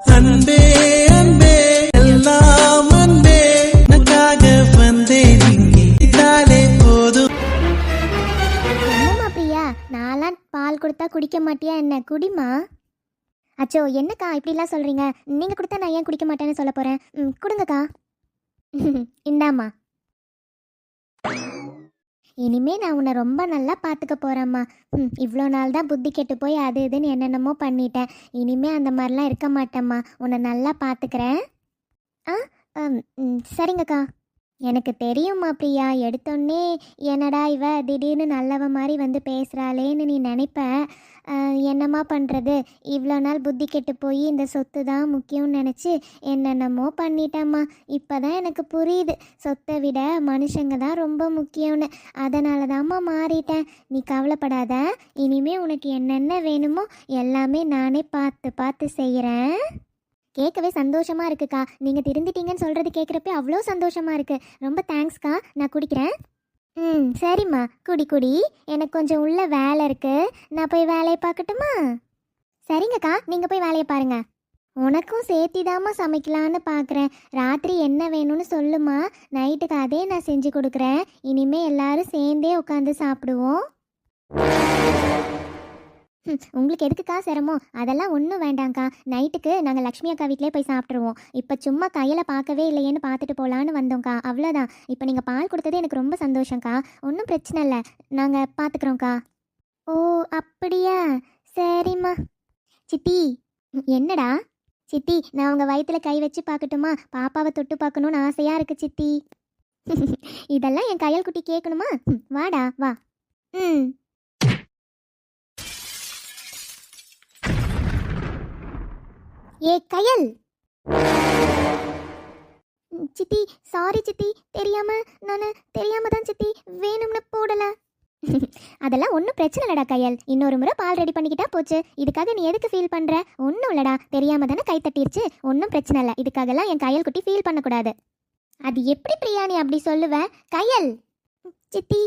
அன்பே அன்பே எல்லாம் அன்பே. உனக்காக வந்தேன் இங்கே. இதாலே போதும். என்னம்மா பிரியா நான்லாம் பால் கொடுத்தா குடிக்க மாட்டியா என்ன? குடிமா அச்சோ என்னக்கா இப்படிலாம் சொல்கிறீங்க நீங்கள் கொடுத்தா நான் ஏன் குடிக்க மாட்டேன்னு சொல்ல போகிறேன் ம் கொடுங்கக்கா. இந்தாம்மா. இனிமே நான் உன்னை ரொம்ப நல்லா பார்த்துக்க போகிறேம்மா ம் இவ்வளோ நாள் தான் புத்தி கெட்டு போய் அது இதுன்னு என்னென்னமோ பண்ணிட்டேன். இனிமே அந்த மாதிரிலாம் இருக்க மாட்டேம்மா. உன்னை நல்லா பார்த்துக்கிறேன். ஆ ம், சரிங்கக்கா. எனக்கு தெரியும்மா பிரியா எடுத்தோடனே என்னடா இவ? திடீர்னு நல்லவ மாதிரி வந்து பேசுகிறாளேன்னு நீ நினைப்ப? என்னம்மா பண்ணுறது இவ்வளோ நாள் புத்தி கெட்டு போய் இந்த சொத்து தான் முக்கியம்னு நினச்சி என்னென்னமோ பண்ணிட்டேம்மா. இப்போ தான் எனக்கு புரியுது. சொத்தை விட மனுஷங்க தான் ரொம்ப முக்கியம்னு. அதனால தாம்மா மாறிட்டேன். நீ கவலைப்படாத. இனிமே உனக்கு என்னென்ன வேணுமோ எல்லாமே நானே பார்த்து பார்த்து செய்கிறேன் கேட்கவே சந்தோஷமா இருக்குக்கா. நீங்கள் திருந்திட்டீங்கன்னு சொல்கிறது கேட்குறப்ப அவ்வளோ சந்தோஷமா இருக்கு. ரொம்ப தேங்க்ஸ்க்கா. நான் குடிக்கிறேன். ம் சரிம்மா. குடி குடி. எனக்கு கொஞ்சம் உள்ள வேலை இருக்கு. நான் போய் வேலையை பார்க்கட்டுமா? சரிங்கக்கா. நீங்கள் போய் வேலையை பாருங்க. உனக்கும் சேர்த்திதாம்மா சமைக்கலான்னு பார்க்குறேன் ராத்திரி என்ன வேணும்னு சொல்லுமா. நைட்டுக்கு அதே நான் செஞ்சு கொடுக்குறேன். இனிமே எல்லாரும் சேர்ந்தே உட்காந்து சாப்பிடுவோம். உங்களுக்கு எதுக்குக்கா சிரமம்? அதெல்லாம் ஒன்றும் வேண்டாங்க்கா நைட்டுக்கு நாங்கள் லக்ஷ்மி அக்கா வீட்டிலே போய் சாப்பிட்ருவோம் இப்போ சும்மா கையில் பார்க்கவே இல்லையேன்னு பார்த்துட்டு போகலான்னு வந்தோங்க்கா அவ்வளோதான் இப்போ நீங்கள் பால் கொடுத்தது எனக்கு ரொம்ப சந்தோஷங்க்கா ஒன்றும் பிரச்சனை இல்லை. நாங்கள் பார்த்துக்குறோங்க்கா ஓ அப்படியா? சரிம்மா. சித்தி என்னடா? சித்தி நான் உங்கள் வயிற்றுல கை வச்சு பார்க்கட்டுமா? பாப்பாவை தொட்டு பார்க்கணுன்னு ஆசையாக இருக்குது சித்தி. இதெல்லாம் என் கையல் குட்டி கேட்கணுமா? வாடா வா. ம். ஏ கயல். சித்தி சாரி சித்தி தெரியாம நான் தெரியாம தான் சித்தி வேணும்னு போடல. அதெல்லாம் ஒன்றும் பிரச்சனை இல்லடா கையல். இன்னொரு முறை பால் ரெடி பண்ணிக்கிட்டா போச்சு. இதுக்காக நீ எதுக்கு ஃபீல் பண்ணுற ஒன்றும் இல்லடா தெரியாம தானே கை தட்டிருச்சு. ஒன்றும் பிரச்சனை இல்லை. இதுக்காகலாம் என் கையல் குட்டி ஃபீல் பண்ணக்கூடாது. அது எப்படி பிரியாணி அப்படி சொல்லுவ? கையல். சித்தி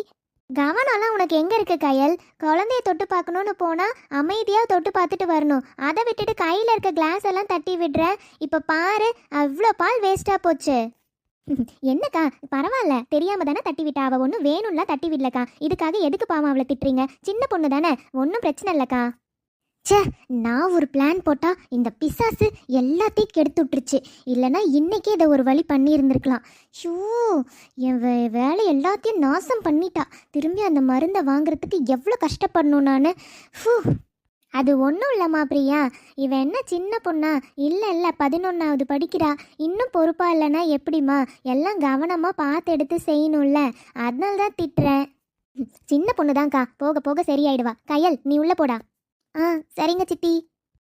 கவனம்லாம் உனக்கு எங்கே இருக்கு கையல்? குழந்தைய தொட்டு பார்க்கணும்னு போனால் அமைதியாக தொட்டு பார்த்துட்டு வரணும். அதை விட்டுட்டு கையில் இருக்க கிளாஸ் எல்லாம் தட்டி விடுற. இப்போ பாரு அவ்வளோ பால் வேஸ்ட்டாக போச்சு. என்னக்கா பரவாயில்ல. தெரியாம தானே தட்டி விட்டா? அவள் ஒன்றும் வேணும்ல தட்டி விடலக்கா. இதுக்காக எதுக்கு பாவம் அவளை திட்டுறீங்க? சின்ன பொண்ணு தானே ஒன்றும் பிரச்சனை இல்லைக்கா. ச்சே நான் ஒரு பிளான் போட்டால் இந்த பிசாசு எல்லாத்தையும் கெடுத்து விட்டுருச்சு இல்லைன்னா இன்னைக்கே இதை ஒரு வழி பண்ணியிருந்துருக்கலாம். ஷூ என் வே வேலை எல்லாத்தையும் நாசம் பண்ணிட்டா. திரும்பி அந்த மருந்தை வாங்குறதுக்கு எவ்வளோ கஷ்டப்படணும் நான்? ஃபூ அது ஒன்றும் இல்லைம்மா பிரியா இவன் என்ன சின்ன பொண்ணா? இல்லை இல்லை பதினொன்றாவது படிக்கிறா. இன்னும் பொறுப்பாக இல்லைன்னா எப்படிம்மா? எல்லாம் கவனமாக பார்த்து எடுத்து செய்யணும்ல. அதனால தான் திட்டுறேன். சின்ன பொண்ணு தான்க்கா போக போக சரியாயிடுவா. கையல் நீ உள்ளே போடா. ஆ சரிங்க சித்தி.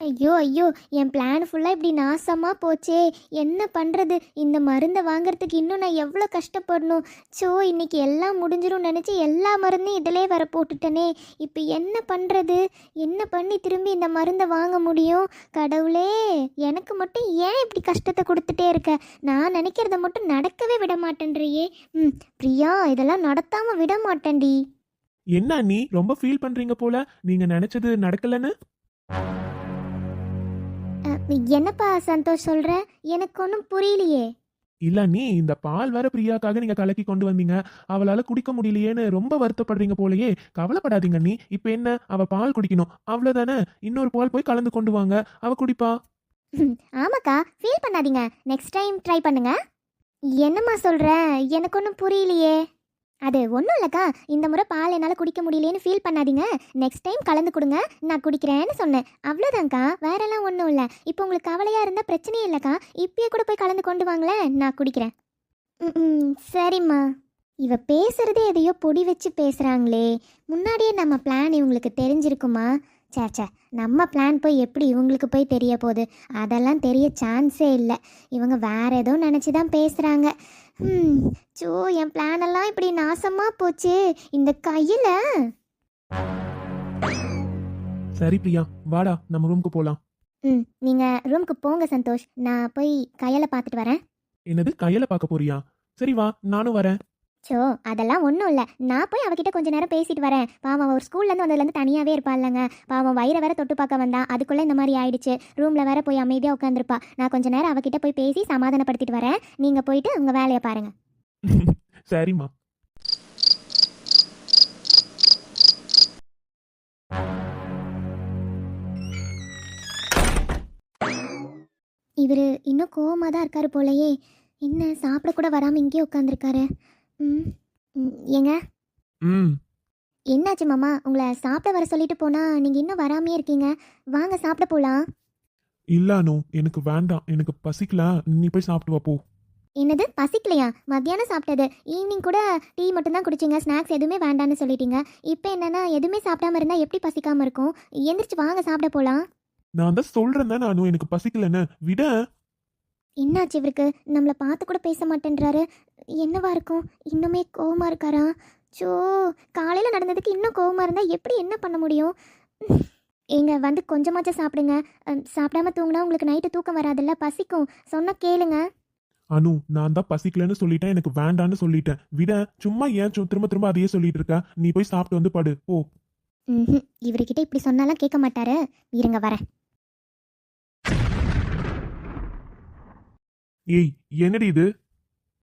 ஐயோ ஐயோ என் பிளான் ஃபுல்லாக இப்படி நாசமாக போச்சே. என்ன பண்ணுறது இந்த மருந்தை வாங்குறதுக்கு இன்னும் நான் எவ்வளோ கஷ்டப்படணும்? ஸோ இன்னைக்கு எல்லாம் முடிஞ்சிடும் நினச்சி எல்லா மருந்தையும் இதிலே வர போட்டுட்டனே. இப்போ என்ன பண்ணுறது என்ன பண்ணி திரும்பி இந்த மருந்தை வாங்க முடியும்? கடவுளே எனக்கு மட்டும் ஏன் இப்படி கஷ்டத்தை கொடுத்துட்டே இருக்க? நான் நினைக்கிறத மட்டும் நடக்கவே விட மாட்டேன்றியே. ம் பிரியா இதெல்லாம் நடத்தாமல் விட மாட்டேன்டி. என்ன நீ ரொம்ப ஃபீல் பண்றீங்க போல? நீங்க நினைச்சது நடக்கலன்னு? என்னப்பா சந்தோஷ் சொல்ற? எனக்கு ஒன்றும் புரியலையே. இல்ல நீ இந்த பால் வேற பிரியாக்காக நீங்க கலக்கி கொண்டு வந்தீங்க. அவளால குடிக்க முடியலையேன்னு ரொம்ப வருத்தப்படுறீங்க போலயே. கவலைப்படாதீங்க நீ. இப்ப என்ன? அவ பால் குடிக்கணும். அவ்வளவுதானே? இன்னொரு பால் போய் கலந்து கொண்டு வாங்க. அவ குடிப்பா. ஆமாக்கா. ஃபீல் பண்ணாதீங்க. நெக்ஸ்ட் டைம் ட்ரை பண்ணுங்க. என்னம்மா சொல்ற? எனக்கு ஒன்றும் புரியலையே. அது ஒன்றும் இல்லைக்கா. இந்த முறை பால் என்னால் குடிக்க முடியலையேன்னு ஃபீல் பண்ணாதீங்க. நெக்ஸ்ட் டைம் கலந்து கொடுங்க. நான் குடிக்கிறேன்னு சொன்னேன். அவ்வளோதான்க்கா வேறெல்லாம் ஒன்றும் இல்லை. இப்போ உங்களுக்கு கவலையாக இருந்தால் பிரச்சனையே இல்லைக்கா. இப்பயே கூட போய் கலந்து கொண்டு வாங்களேன். நான் குடிக்கிறேன். ம், ம் சரிம்மா. இவ பேசுறதே எதையோ பொடி வச்சு பேசுகிறாங்களே முன்னாடியே நம்ம பிளான் இவங்களுக்கு தெரிஞ்சிருக்குமா? சே சே நம்ம பிளான் போய் எப்படி இவங்களுக்கு போய் தெரிய போகுது? அதெல்லாம் தெரிய சான்ஸே இல்லை. இவங்க வேற ஏதோ நினச்சி தான் பேசுகிறாங்க சோ என் பிளான் எல்லாம் இப்படி நாசமாக போச்சு. இந்த கையில். சரி பிரியா. வாடா நம்ம ரூமுக்கு போலாம். ம் நீங்கள் ரூமுக்கு போங்க சந்தோஷ். நான் போய் கையில் பார்த்துட்டு வரேன். என்னது கையில பார்க்க போறியா? சரி வா நானும் வரேன். சோ அதெல்லாம் ஒன்றும் இல்லை. நான் போய் அவகிட்ட கொஞ்ச நேரம் பேசிட்டு வரேன். பாவம் அவ ஒரு ஸ்கூல்லேருந்து வந்ததுலேருந்து தனியாகவே இருப்பாள்லங்க பாவம் வயிறை வேற தொட்டு பார்க்க வந்தா. அதுக்குள்ளே இந்த மாதிரி ஆயிடுச்சு. ரூமில் வேற போய் அமைதியாக உட்காந்துருப்பா நான் கொஞ்ச நேரம் அவகிட்ட போய் பேசி சமாதானப்படுத்திட்டு வரேன். நீங்கள் போயிட்டு உங்கள் வேலையை பாருங்க. சரிம்மா. இவர் இன்னும் கோவமாக தான் இருக்காரு போலயே. என்ன சாப்பிட கூட வராமல் இங்கேயே உட்காந்துருக்காரு ம். ஏங்க? ம். என்னாச்சு மாமா? உங்களை சாப்பிட வர சொல்லிட்டு போனால் நீங்கள் இன்னும் வராமே இருக்கீங்க. வாங்க சாப்பிட போகலாம் இல்ல அனு. எனக்கு வேண்டாம். எனக்கு பசிக்கல. நீ போய் சாப்பிட்டு வா போ. என்னது? பசிக்கலையா? மத்தியானம் சாப்பிட்டது. ஈவினிங் கூட டீ மட்டும்தான் குடிச்சிங்க. ஸ்நாக்ஸ் எதுவுமே வேண்டான்னு சொல்லிட்டீங்க. இப்போ என்னன்னா எதுவுமே சாப்பிடாம இருந்தால் எப்படி பசிக்காம இருக்கும்? எந்திரிச்சு வாங்க சாப்பிட போகலாம் நான் தான் சொல்றேன் தானே அனு. எனக்கு பசிக்கலன்னு. விட. என்னாச்சு இவருக்கு? நம்மளை பார்த்து கூட பேச மாட்டேன்றாரு. என்னவா இருக்கும்? இன்னுமே கோவமா இருக்காரா? சோ காலையில் நடந்ததுக்கு இன்னும் கோவமா இருந்தால் எப்படி என்ன பண்ண முடியும்? ஏங்க வந்து கொஞ்சமாச்சும் சாப்பிடுங்க. சாப்பிடாம தூங்கினா உங்களுக்கு நைட்டு தூக்கம் வராதுல்ல? பசிக்கும். சொன்னா கேளுங்க. அனு நான் தான் பசிக்கலன்னு சொல்லிட்டேன். எனக்கு வேண்டான்னு சொல்லிட்டேன். விட சும்மா ஏன் திரும்ப திரும்ப அதையே சொல்லிட்டு இருக்க? நீ போய் சாப்பிட்டு வந்து படு. போ. இவர்கிட்ட இப்படி சொன்னாலாம் கேட்க மாட்டாரு. இருங்க வரேன். ஏய் என்னடி இது?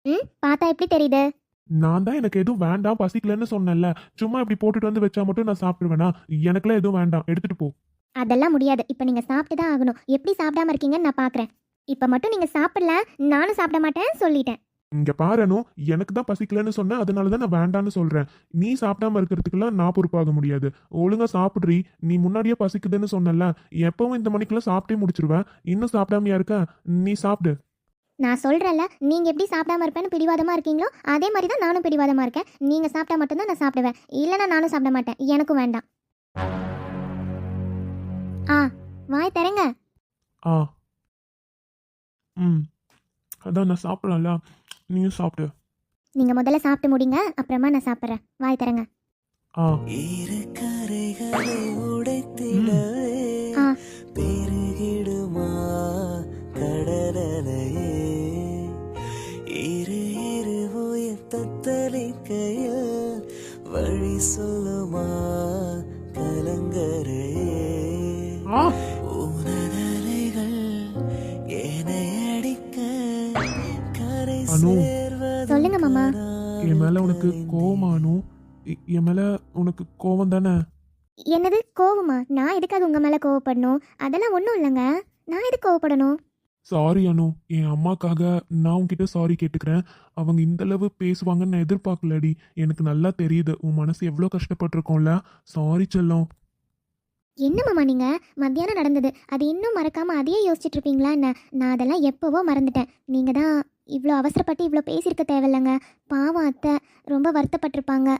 ம் பார்த்தா எப்படி தெரியுது? நான் தான் எனக்கு எதுவும் வேண்டாம் பசிக்கலன்னு சொன்னேன்ல. சும்மா இப்படி போட்டுட்டு வந்து வச்சா மட்டும் நான் சாப்பிடுவேனா? எனக்குலாம் எதுவும் வேண்டாம். எடுத்துட்டு போ. அதெல்லாம் முடியாது. இப்போ நீங்கள் சாப்பிட்டு தான் ஆகணும். எப்படி சாப்பிடாம இருக்கீங்கன்னு நான் பார்க்குறேன் இப்போ மட்டும் நீங்கள் சாப்பிடல நானும் சாப்பிட மாட்டேன் சொல்லிட்டேன். இங்க பாரு அனு. எனக்கு தான் பசிக்கலன்னு சொன்னேன் அதனால தான் நான் வேண்டான்னு சொல்றேன். நீ சாப்பிடாம இருக்கிறதுக்கெல்லாம் நான் பொறுப்பாக முடியாது. ஒழுங்கா சாப்பிடுறி. நீ முன்னாடியே பசிக்குதுன்னு சொன்னல எப்பவும் இந்த மணிக்கெல்லாம் சாப்பிட்டே முடிச்சிருவேன் இன்னும் சாப்பிடாமையா இருக்க? நீ சாப்பிடு. நான் சொல்கிறேன்ல நீங்கள் எப்படி சாப்பிடாம இருப்பேன்னு பிடிவாதமாக இருக்கீங்களோ அதே மாதிரி தான் நானும் பிடிவாதமாக இருக்கேன். நீங்கள் சாப்பிட்டா மட்டும்தான் நான் சாப்பிடுவேன். இல்லைன்னா நானும் சாப்பிட மாட்டேன். எனக்கும் வேண்டாம். ஆ வாய் தரங்க ஆ. ம். அதான் நான் சாப்பிடலாம்ல. நீயும் சாப்பிடு. நீங்கள் முதல்ல சாப்பிட்டு முடிங்க அப்புறமா நான் சாப்பிட்றேன். வாய் தரங்க ஆ. இரு கரைகளை உடைத்திடவே தத்தளிக்கையில் வழி சொல்லுமா கலங்கரையே ஆ. உனதலைகள் என்னை அடிக்க கரை சொல்லுங்க மாமா. என் மேல உனக்கு எ- என் மேல உனக்கு கோவம் தானே? என்னது? கோவமா? நான் எதுக்காக உங்கள் மேலே கோவப்படணும்? அதெல்லாம் ஒன்றும் இல்லைங்க. நான் எதுக்கு கோவப்படணும்? சாரி அனு என் அம்மாக்காக நான் உன்கிட்ட சாரி கேட்டுக்கிறேன். அவங்க இந்த அளவு பேசுவாங்கன்னு நான் எதிர்பார்க்கலடி. எனக்கு நல்லா தெரியுது. உன் மனசு எவ்வளோ கஷ்டப்பட்டிருக்கோம்ல? சாரி செல்லம். என்ன மாமா நீங்கள் மத்தியானம் நடந்தது. அது இன்னும் மறக்காமல் அதையே யோசிச்சுட்டு இருப்பீங்களா என்ன? நான் அதெல்லாம் எப்போவோ மறந்துட்டேன். நீங்கள் தான் இவ்வளோ அவசரப்பட்டு இவ்வளோ பேசியிருக்க தேவையில்லைங்க. பாவம் அத்தை. ரொம்ப வருத்தப்பட்டிருப்பாங்க.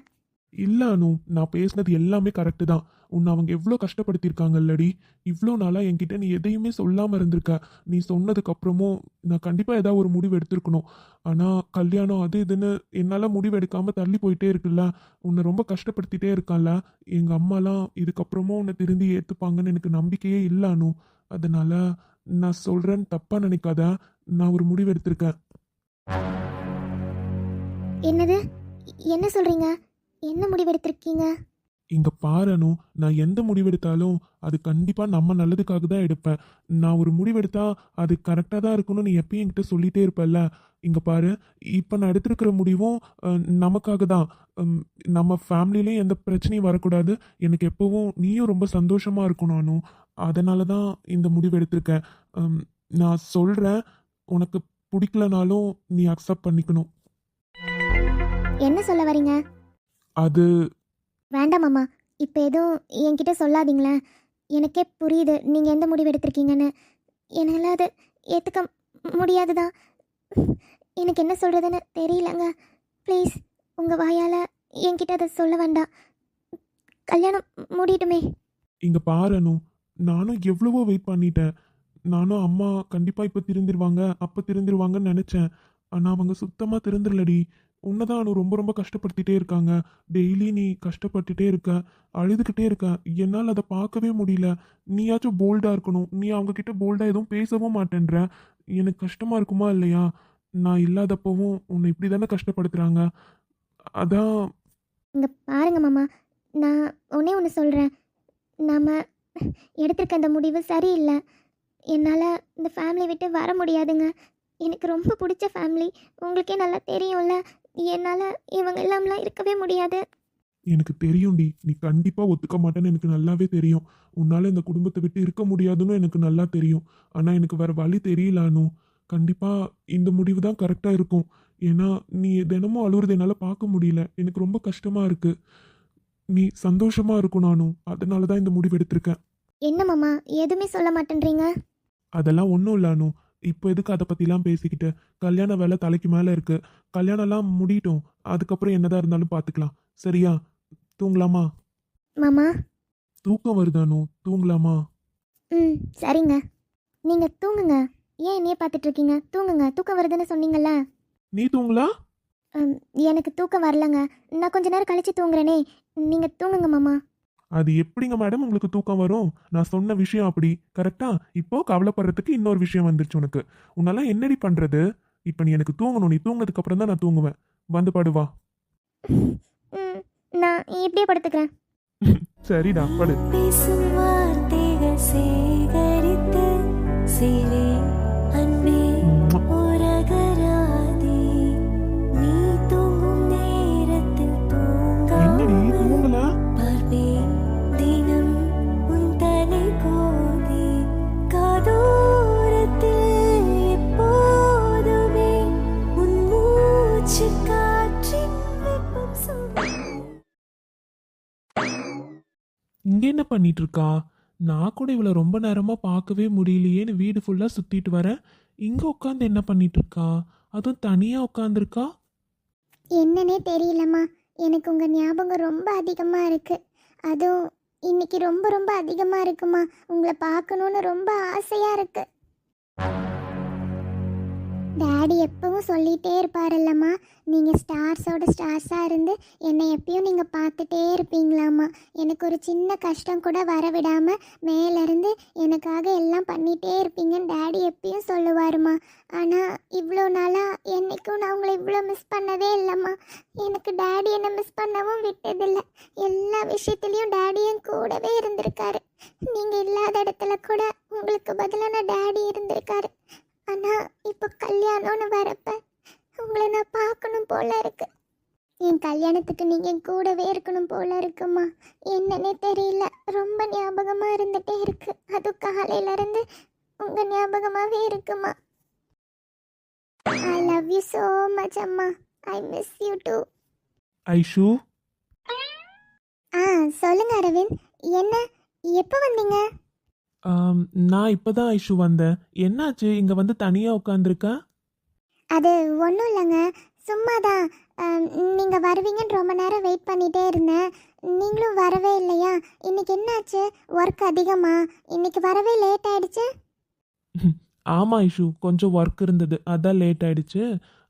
இல்ல அனு நான் பேசினது எல்லாமே கரெக்டு தான். உன்னை அவங்க எவ்வளோ கஷ்டப்படுத்தியிருக்காங்கல்லடி. இவ்வளோ நாளாக என்கிட்ட நீ எதையுமே சொல்லாமல் இருந்திருக்க. நீ சொன்னதுக்கப்புறமும் நான் கண்டிப்பாக ஏதாவது ஒரு முடிவு எடுத்திருக்கணும். ஆனால் கல்யாணம் அது இதுன்னு என்னால் முடிவு எடுக்காமல் தள்ளி போயிட்டே இருக்குல்ல. உன்னை ரொம்ப கஷ்டப்படுத்திட்டே இருக்கான்ல. எங்கள் அம்மாலாம் இதுக்கப்புறமும் உன்னை திருந்தி ஏற்றுப்பாங்கன்னு எனக்கு நம்பிக்கையே இல்லை அதனால் நான் சொல்கிறேன்னு தப்பாக நினைக்காத. நான் ஒரு முடிவு எடுத்திருக்கேன். என்னது? என்ன சொல்கிறீங்க என்ன முடிவெடுத்திருக்கீங்க இங்க பாரு அனு நான் எந்த முடிவெடுத்தாலும் அது கண்டிப்பா நம்ம நல்லதுக்காக தான் எடுப்பேன். நான் ஒரு முடிவெடுத்தா அது கரெக்டாக தான் இருக்கணும்னு நீ எப்பயும் என்கிட்ட சொல்லிட்டே இருப்பல்ல. இங்க பாரு இப்போ நான் எடுத்திருக்கிற முடிவும் நமக்காக தான். நம்ம ஃபேமிலிலையும் எந்த பிரச்சனையும் வரக்கூடாது. எனக்கு எப்பவும் நீயும் ரொம்ப சந்தோஷமா இருக்கணும் அனு. அதனால தான் இந்த முடிவு எடுத்திருக்கேன். நான் சொல்றேன். உனக்கு பிடிக்கலனாலும் நீ அக்செப்ட் பண்ணிக்கணும். என்ன சொல்ல வரீங்க அது வேண்டாம் மாமா. இப்போ எதுவும் என்கிட்ட சொல்லாதீங்களேன் எனக்கே புரியுது நீங்கள் எந்த முடிவு எடுத்திருக்கீங்கன்னு. என்னால் அது ஏற்றுக்க முடியாது தான் எனக்கு என்ன சொல்கிறதுன்னு தெரியலங்க. ப்ளீஸ் உங்கள் வாயால் என்கிட்ட அதை சொல்ல வேண்டாம். கல்யாணம் முடியட்டுமே. இங்கே பாரு நானும் எவ்வளவோ வெயிட் பண்ணிட்டேன். நானும் அம்மா கண்டிப்பாக இப்போ திருந்திருவாங்க. அப்போ திருந்திருவாங்கன்னு நினச்சேன். ஆனால் அவங்க சுத்தமாக திருந்துடலடி உன்னதான் அனு ரொம்ப ரொம்ப கஷ்டப்படுத்திட்டே இருக்காங்க. டெய்லி நீ கஷ்டப்பட்டுட்டே இருக்க அழுதுகிட்டே இருக்க. என்னால் அதை பார்க்கவே முடியல. நீயாச்சும் போல்டாக இருக்கணும். நீ அவங்க கிட்ட போல்டாக எதுவும் பேசவும் மாட்டேன்ற. எனக்கு கஷ்டமாக இருக்குமா இல்லையா? நான் இல்லாதப்பவும் உன்னை இப்படி தானே கஷ்டப்படுத்துகிறாங்க அதான் இங்கே பாருங்க மாமா. நான் ஒன்றே ஒன்று சொல்கிறேன் நாம் எடுத்திருக்க அந்த முடிவு சரியில்லை. என்னால் இந்த ஃபேமிலி விட்டு வர முடியாதுங்க. எனக்கு ரொம்ப பிடிச்ச ஃபேமிலி உங்களுக்கே நல்லா தெரியும்ல. என்னால் இவங்க இல்லாமலாம் இருக்கவே முடியாது. எனக்கு தெரியும்டி. நீ கண்டிப்பா ஒத்துக்க மாட்டேன்னு எனக்கு நல்லாவே தெரியும். உன்னால இந்த குடும்பத்தை விட்டு இருக்க முடியாதுன்னு எனக்கு நல்லா தெரியும். ஆனா எனக்கு வேற வழி தெரியல அனு. கண்டிப்பா இந்த முடிவு தான் கரெக்டா இருக்கும். ஏன்னா நீ தினமும் அழுவுறது என்னால பார்க்க முடியல. எனக்கு ரொம்ப கஷ்டமா இருக்கு. நீ சந்தோஷமா இருக்கணும் அனு. அதனால தான் இந்த முடிவு எடுத்திருக்கேன். என்ன மாமா? எதுவுமே சொல்ல மாட்டேன்றீங்க? அதெல்லாம் ஒன்றும் இல்லை அனு. இப்போ எதுக்கு அதை பற்றிலாம் பேசிக்கிட்டு? கல்யாண வேலை தலைக்கு மேலே இருக்கு. கல்யாணம்லாம் முடியட்டும். அதுக்கப்புறம் என்னதான் இருந்தாலும் பார்த்துக்கலாம் சரியா? தூங்கலாமா? மாமா? தூக்கம் வருது அனு. தூங்கலாமா? ம் சரிங்க. நீங்கள் தூங்குங்க. ஏன் என்னையே பார்த்துட்டு இருக்கீங்க? தூங்குங்க. தூக்கம் வருதுன்னு சொன்னீங்கல்ல? நீ தூங்கலா? ம், எனக்கு தூக்கம் வரலங்க. நான் கொஞ்ச நேரம் கழிச்சு தூங்குறேனே. நீங்கள் தூங்குங்க மாமா. அது எப்படிங்க மேடம் உங்களுக்கு தூக்கம் வரும்? நான் சொன்ன விஷயம் அப்படி. கரெக்டா இப்போ கவலைப்படுறதுக்கு இன்னொரு விஷயம் வந்துருச்சு உனக்கு. உன்னால என்னடி பண்றது? இப்போ நீ எனக்கு தூங்கணும். நீ தூங்கினதுக்கு அப்புறம் தான் நான் தூங்குவேன். வந்து படுவா நான் இப்படியே படுத்துக்கிறேன். சரிடா படு. பேசும் வார்த்தைகள் சேகரித்து சிலே இங்கே என்ன பண்ணிட்டு இருக்கா நான் கூட இவளை ரொம்ப நேரமாக பார்க்கவே முடியலையேன்னு வீடு ஃபுல்லாக சுற்றிட்டு வரேன். இங்கே உட்காந்து என்ன பண்ணிட்டு இருக்கா அதுவும் தனியாக உட்காந்துருக்கா என்னன்னே தெரியலம்மா. எனக்கு உங்கள் ஞாபகம் ரொம்ப அதிகமாக இருக்குது அதுவும் இன்னைக்கு ரொம்ப ரொம்ப அதிகமாக இருக்குமா. உங்களை பார்க்கணுன்னு ரொம்ப ஆசையாக இருக்குது டேடி எப்பவும் சொல்லிகிட்டே இருப்பாருல்லம்மா. நீங்கள் ஸ்டார்ஸோட ஸ்டார்ஸாக இருந்து என்னை எப்பயும் நீங்கள் பார்த்துட்டே இருப்பீங்களாம்மா. எனக்கு ஒரு சின்ன கஷ்டம் கூட வர விடாமல் மேலேருந்து எனக்காக எல்லாம் பண்ணிகிட்டே இருப்பீங்கன்னு டேடி எப்பயும் சொல்லுவாருமா ஆனால் இவ்வளோ நாளாக என்னைக்கும் நான் உங்களை இவ்வளோ மிஸ் பண்ணதே இல்லைம்மா. எனக்கு டேடி என்னை மிஸ் பண்ணவும் விட்டதில்லை. எல்லா விஷயத்துலேயும் டேடியும் கூடவே இருந்திருக்காரு. நீங்கள் இல்லாத இடத்துல கூட உங்களுக்கு பதிலான டேடி இருந்திருக்காரு. ஆனால் இப்போ கல்யாணம்னு வரப்ப உங்களை நான் பார்க்கணும் போல இருக்கு. என் கல்யாணத்துக்கு நீங்கள் கூடவே இருக்கணும் போல இருக்குமா? என்னன்னே தெரியல. ரொம்ப ஞாபகமாக இருந்துகிட்டே இருக்கு. அதுவும் காலையிலேருந்து உங்கள் ஞாபகமாகவே இருக்குமா? I love you so much அம்மா. I miss you too Aishu? ஆ சொல்லுங்க அரவிந்த். என்ன? எப்போ வந்தீங்க? ஆம், நான் இப்பதான் ஐஷு வந்தேன். என்னாச்சு? இங்க வந்து தனியா உட்காந்துருக்க அது ஒன்றும் இல்லைங்க. சும்மா தான் நீங்கள் வருவீங்கன்னு ரொம்ப நேரம் வெயிட் பண்ணிகிட்டே இருந்தேன். நீங்களும் வரவே இல்லையா? இன்னைக்கு என்னாச்சு? ஒர்க் அதிகமா? இன்னைக்கு வரவே லேட் ஆயிடுச்சு? ஆமா ஐஷு. கொஞ்சம் ஒர்க் இருந்தது. அதான் லேட் ஆயிடுச்சு.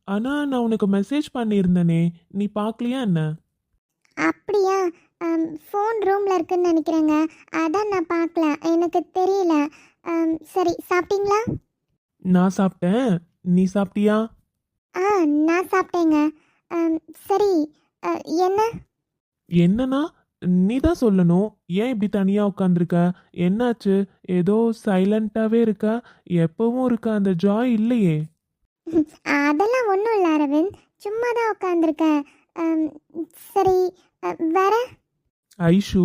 ஆனா நான் உனக்கு மெசேஜ் பண்ணியிருந்தேனே. நீ பார்க்கலையா என்ன? அப்படியா? ஃபோன் ரூமில் இருக்குன்னு நினைக்கிறேங்க. அதான் நான் பார்க்கல. எனக்கு தெரியல. சரி சாப்பிட்டீங்களா? நான் சாப்பிட்டேன். நீ சாப்பிட்டியா? ஆ நான் சாப்பிட்டேங்க. சரி என்ன? என்னன்னா நீ தான் சொல்லணும். ஏன் இப்படி தனியா உட்காந்துருக்க என்னாச்சு? ஏதோ சைலண்டாவே இருக்க? எப்பவும் இருக்க? அந்த ஜாய் இல்லையே. அதெல்லாம் ஒன்றும் இல்லை அரவிந்த். சும்மா தான் உட்காந்துருக்கேன் சரி வேற? ஐஷு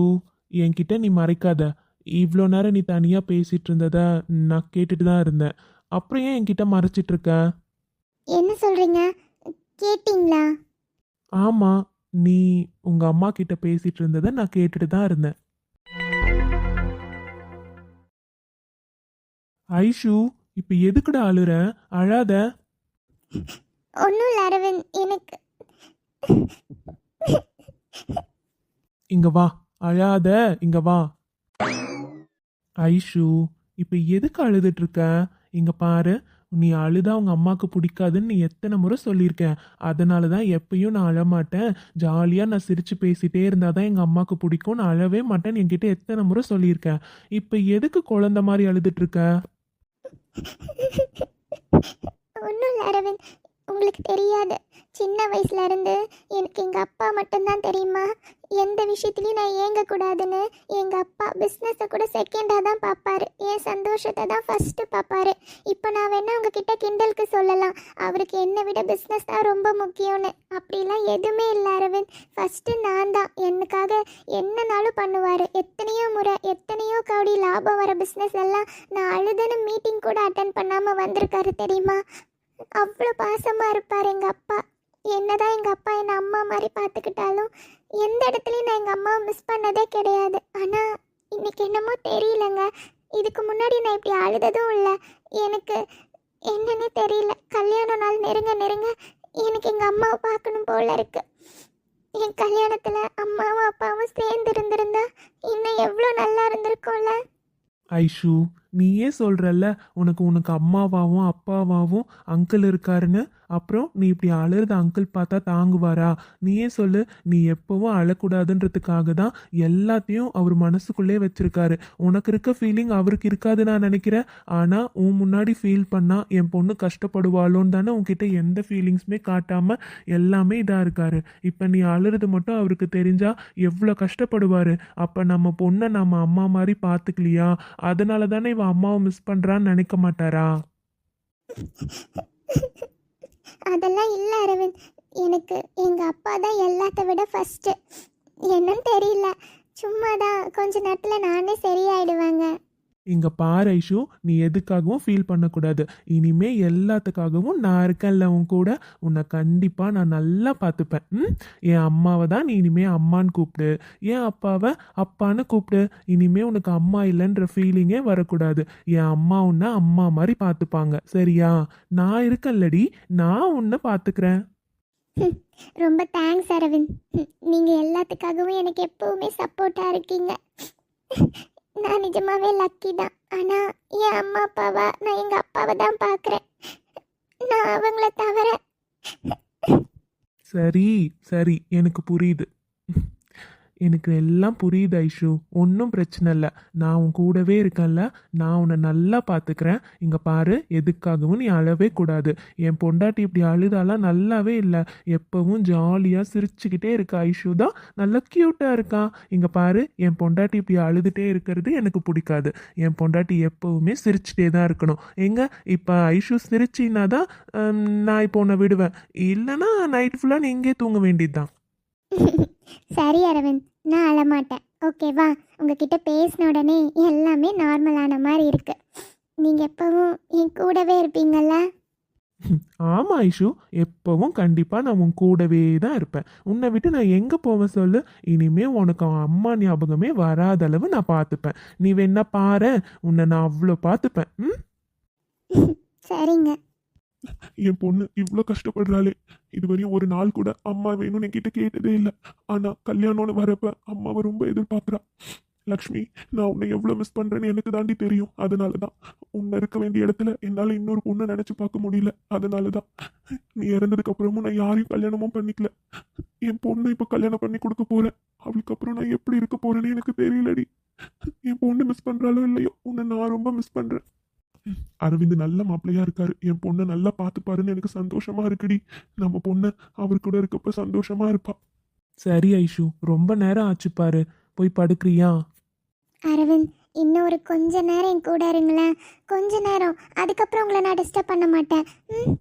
என்கிட்ட நீ மறைக்காத. இவ்வளோ நேரம் நீ தனியா பேசிட்டு இருந்தத நான் கேட்டுட்டு தான் இருந்தேன். அப்புறம் ஏன் என்கிட்ட மறைச்சிட்டு இருக்க என்ன சொல்கிறீங்க கேட்டிங்களா? ஆமா நீ உங்க அம்மா கிட்ட பேசிட்டு இருந்ததை நான் கேட்டுட்டு தான் இருந்தேன். ஐஷு இப்ப எதுக்குடா அழுற? அழாத. ஒன்றும் இல்லை அரவிந்த் எனக்கு இங்க வா அழாத இங்க வா. ஐஷு இப்ப எதுக்கு அழுதுட்டு இருக்க இங்க பாரு நீ அழுதா உங்க அம்மாக்கு பிடிக்காதுன்னு நீ எத்தனை முறை சொல்லியிருக்கேன். அதனால தான் எப்பயும் நான் அழமாட்டேன். ஜாலியாக நான் சிரித்து பேசிட்டே இருந்தாதான் எங்கள் அம்மாவுக்கு பிடிக்கும். நான் அழவே மாட்டேன்னு என்கிட்ட எத்தனை முறை சொல்லியிருக்கேன். இப்போ எதுக்கு குழந்த மாதிரி அழுதுட்டு இருக்க ஒன்றும் இல்லை அரவிந்த். உங்களுக்கு தெரியாது. சின்ன வயசுல இருந்து எனக்கு எங்கள் அப்பா மட்டும்தான் தெரியுமா? எந்த விஷயத்துலையும் நான் ஏங்கக்கூடாதுன்னு. எங்கள் அப்பா பிஸ்னஸை கூட செகண்டாக தான் பார்ப்பாரு என் சந்தோஷத்தை தான் ஃபஸ்ட்டு பார்ப்பாரு இப்போ நான் வேணால் உங்ககிட்ட கிண்டலுக்கு சொல்லலாம். அவருக்கு என்னை விட பிஸ்னஸ் தான் ரொம்ப முக்கியம்னு. அப்படிலாம் எதுவுமே இல்லை அரவிந்த். ஃபஸ்ட்டு நான் தான். எனக்காக என்னனாலும் பண்ணுவார். எத்தனையோ முறை எத்தனையோ கவுடி லாபம் வர பிஸ்னஸ் எல்லாம் நான் அழுதுன்னு மீட்டிங் கூட அட்டன் பண்ணாமல் வந்திருக்காரு தெரியுமா? அவ்வளோ பாசமாக இருப்பார் எங்கள் அப்பா. என்னதான் எங்கள் அப்பா என்னை அம்மா மாதிரி பார்த்துக்கிட்டாலும் எந்த இடத்துலையும் நான் எங்கள் அம்மாவை மிஸ் பண்ணதே கிடையாது. ஆனால் இன்னைக்கு என்னமோ தெரியலங்க. இதுக்கு முன்னாடி நான் இப்படி அழுததும் இல்லை. எனக்கு என்னன்னே தெரியல. கல்யாண நாள் நெருங்க நெருங்க எனக்கு எங்கள் அம்மாவை பார்க்கணும் போல இருக்கு. என் கல்யாணத்தில் அம்மாவும் அப்பாவும் சேர்ந்து இருந்திருந்தா இன்னும் எவ்வளோ நல்லா இருந்திருக்கும்ல? ஐஷு நீயே சொல்றல்ல உனக்கு உனக்கு அம்மாவாகவும் அப்பாவாகவும் அங்கிள் இருக்காருன்னு? அப்புறம் நீ இப்படி அழுறது அங்கிள் பார்த்தா தாங்குவாரா? நீயே சொல்லு நீ எப்பவும் அழக்கூடாதுன்றதுக்காக தான் எல்லாத்தையும் அவர் மனசுக்குள்ளே வச்சிருக்காரு. உனக்கு இருக்க ஃபீலிங் அவருக்கு இருக்காது நான் நினைக்கிறேன். ஆனால் உன் முன்னாடி ஃபீல் பண்ணால் என் பொண்ணு கஷ்டப்படுவாளோன்னு தானே உன்கிட்ட எந்த ஃபீலிங்ஸுமே காட்டாமல் எல்லாமே இதாக இருக்காரு. இப்போ நீ அழுறது மட்டும் அவருக்கு தெரிஞ்சால் எவ்வளோ கஷ்டப்படுவார்? அப்போ நம்ம பொண்ணை நம்ம அம்மா மாதிரி பார்த்துக்கலையா? அதனால தானே இவன் அம்மாவை மிஸ் பண்ணுறான்னு நினைக்க மாட்டாரா? அதெல்லாம் இல்லை அரவிந்த். எனக்கு எங்கள் அப்பா தான் எல்லாத்த விட ஃபஸ்ட்டு என்னன்னு தெரியல. சும்மா தான் கொஞ்ச நேரத்தில் நானே சரியாயிடுவேங்க. இங்க பாரு ஐஷு நீ எதுக்காகவும் ஃபீல் பண்ணக்கூடாது. இனிமே எல்லாத்துக்காகவும் நான் இருக்கேன்ல உன் கூட. உன்னை கண்டிப்பா நான் நல்லா பார்த்துப்பேன். ம்? என் அம்மாவை தான் நீ இனிமே அம்மான்னு கூப்பிடு. என் அப்பாவை அப்பான்னு கூப்பிடு. இனிமே உனக்கு அம்மா இல்லைன்ற ஃபீலிங்கே வரக்கூடாது. என் அம்மா உன்னை அம்மா மாதிரி பார்த்துப்பாங்க. சரியா? நான் இருக்கேன்லடி. நான் உன்னை பார்த்துக்கிறேன். ரொம்ப தேங்க்ஸ் அரவிந்த். நீங்கள் எல்லாத்துக்காகவும் எனக்கு எப்பவுமே சப்போர்ட்டாக இருக்கீங்க. நான் நிஜமாவே லக்கி தான். ஆனால் என் அம்மா அப்பாவா நான் எங்கள் அப்பாவை தான் பார்க்குறேன் நான் அவங்கள தவிர சரி சரி எனக்கு புரியுது. எனக்கு எல்லாம் புரியுது ஐஷு. ஒன்றும் பிரச்சனை இல்லை. நான் உன் கூடவே இருக்கேன்ல. நான் உன்னை நல்லா பார்த்துக்கிறேன் இங்கே பாரு எதுக்காகவும் நீ அழவே கூடாது. என் பொண்டாட்டி இப்படி அழுதாலாம் நல்லாவே இல்லை. எப்பவும் ஜாலியாக சிரிச்சுக்கிட்டே இருக்க ஐஷு. தான் நல்லா க்யூட்டாக இருக்கா. இங்கே பாரு என் பொண்டாட்டி இப்படி அழுதுகிட்டே இருக்கிறது எனக்கு பிடிக்காது. என் பொண்டாட்டி எப்பவுமே சிரிச்சுட்டே தான் இருக்கணும். எங்க? இப்போ ஐஷு சிரிச்சின்னா தான் நான் இப்போ உன்னை விடுவேன். இல்லைன்னா நைட் ஃபுல்லாக நீ இங்கே தூங்க வேண்டியது தான் சரி அரவிந்த். நான் அழமாட்டேன். ஓகேவா உங்ககிட்ட பேசின உடனே எல்லாமே நார்மலான மாதிரி இருக்கு. நீங்கள் எப்பவும் என் கூடவே இருப்பீங்கல்ல? ஆமா ஐஷு. எப்பவும் கண்டிப்பா நான் உன் கூடவே தான் இருப்பேன். உன்னை விட்டு நான் எங்க போவேன் சொல்லு? இனிமே உனக்கு அவன் அம்மா ஞாபகமே வராத அளவு நான் பார்த்துப்பேன். நீ வேணா பாரு. உன்னை நான் அவ்வளோ பார்த்துப்பேன். ம்? சரிங்க. என் பொண்ணு இவ்வளோ கஷ்டப்படுறாளே. இதுவரையும் ஒரு நாள் கூட அம்மா வேணும்னு என்கிட்ட கேட்டதே இல்லை. ஆனால் கல்யாணம்னு வரப்ப அம்மாவை ரொம்ப எதிர்பார்க்குறா. லக்ஷ்மி நான் உன்னை எவ்வளோ மிஸ் பண்ணுறேன்னு எனக்கு தாண்டி தெரியும். அதனால தான் உன்னை இருக்க வேண்டிய இடத்துல என்னால் இன்னொரு பொண்ணை நினச்சி பார்க்க முடியல. அதனால தான் நீ இறந்ததுக்கு அப்புறமும் நான் யாரையும் கல்யாணமும் பண்ணிக்கல. என் பொண்ணை இப்போ கல்யாணம் பண்ணி கொடுக்க போகிறேன் அவளுக்கு அப்புறம் நான் எப்படி இருக்க போகிறேன்னு எனக்கு தெரியலடி. என் பொண்ணு மிஸ் பண்ணுறாலோ இல்லையோ உன்னை நான் ரொம்ப மிஸ் பண்ணுறேன் அரவிந்த் நல்ல மாப்பிள்ளையா இருக்காரு. என் பொண்ணை நல்லா பார்த்துப்பாருன்னு எனக்கு சந்தோஷமா இருக்குடி. நம்ம பொண்ணு அவர் கூட இருக்கப்ப சந்தோஷமா இருப்பா. சரி ஐஷு. ரொம்ப நேரம் ஆச்சு பாரு. போய் படுக்கிறியா? அரவிந்த் இன்னும் ஒரு கொஞ்ச நேரம் என் கூட இருங்களேன். கொஞ்ச நேரம். அதுக்கப்புறம் உங்களை நான் டிஸ்டர்ப் பண்ண மாட்டேன். ம்?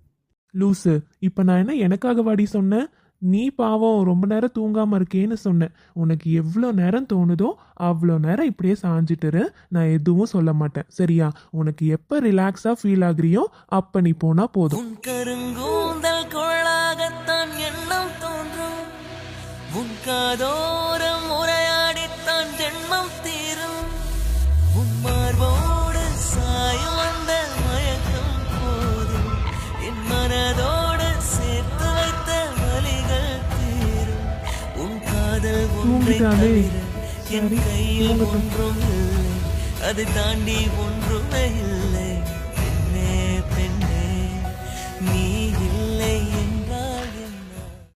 லூசு இப்போ நான் என்ன எனக்காக வாடி சொன்னேன்? நீ பாவம் ரொம்ப நேரம் தூங்காமல் இருக்கேன்னு சொன்னேன் உனக்கு எவ்வளோ நேரம் தோணுதோ அவ்வளோ நேரம் இப்படியே சாஞ்சிட்டுரு நான் எதுவும் சொல்ல மாட்டேன். சரியா? உனக்கு எப்போ ரிலாக்ஸாக ஃபீல் ஆகுறியோ அப்போ நீ போனால் போதும். கருங்கூந்தல் கொள்ளாகத்தான் எண்ணம் தோன்றும். உன் தவிர என் கையில். ஒன்றும் அதை தாண்டி ஒன்றுமே இல்லை.